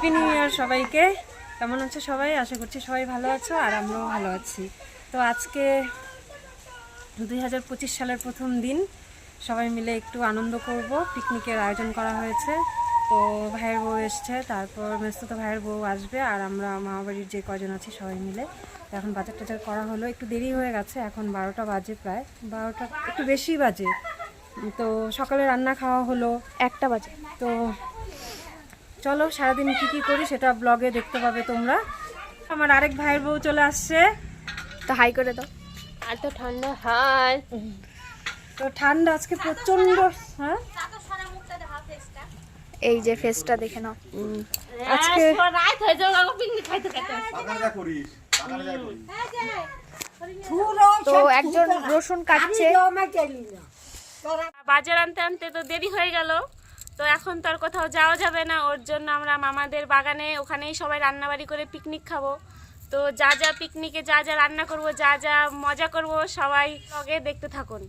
Happy new year সবাইকে। কেমন আছো সবাই? আশা করছি সবাই ভালো আছো আর আমরাও ভালো আছি। তো আজকে দুই হাজার পঁচিশ সালের প্রথম দিন। সবাই মিলে একটু আনন্দ করব। পিকনিকের আয়োজন করা হয়েছে। তো ভাইয়ের বউ এসছে তারপর মেস্ততো ভাইয়ের বউ আসবে আর আমরা মামা বাড়ির যে কজন আছি সবাই মিলে। এখন বাজার টাজার করা হলো। একটু দেরি হয়ে গেছে এখন বারোটা বাজে প্রায়। বারোটা একটু বেশি বাজে। তো সকালে রান্না খাওয়া হলো। একটা বাজে। তো চলো সারাদিন কি কি করি সেটা ব্লগে দেখতে পাবে তোমরা। আমার আরেক ভাইয়ের বউ চলে আসছে। তো হাই করে দাও। আর তো ঠান্ডা হাই। তো ঠান্ডা আজকে প্রচণ্ড হ্যাঁ? এই যে ফেসটা দেখে নাও। আজকে রাত হয়ে যাও কাকু পিকনিক খাইতে খাইতে করিস তো একজন রসুন কাটছে। বাজার আনতে আনতে তো দেরি হয়ে গেল। তো এখন তো আর কোথাও যাওয়া যাবে না। ওর জন্য আমরা মামাদের বাগানে ওখানেই সবাই রান্নাবাড়ি করে পিকনিক খাব। তো যা যা পিকনিকে যা যা রান্না করব, যা যা মজা করব, সবাই লগে দেখতে থাকুন।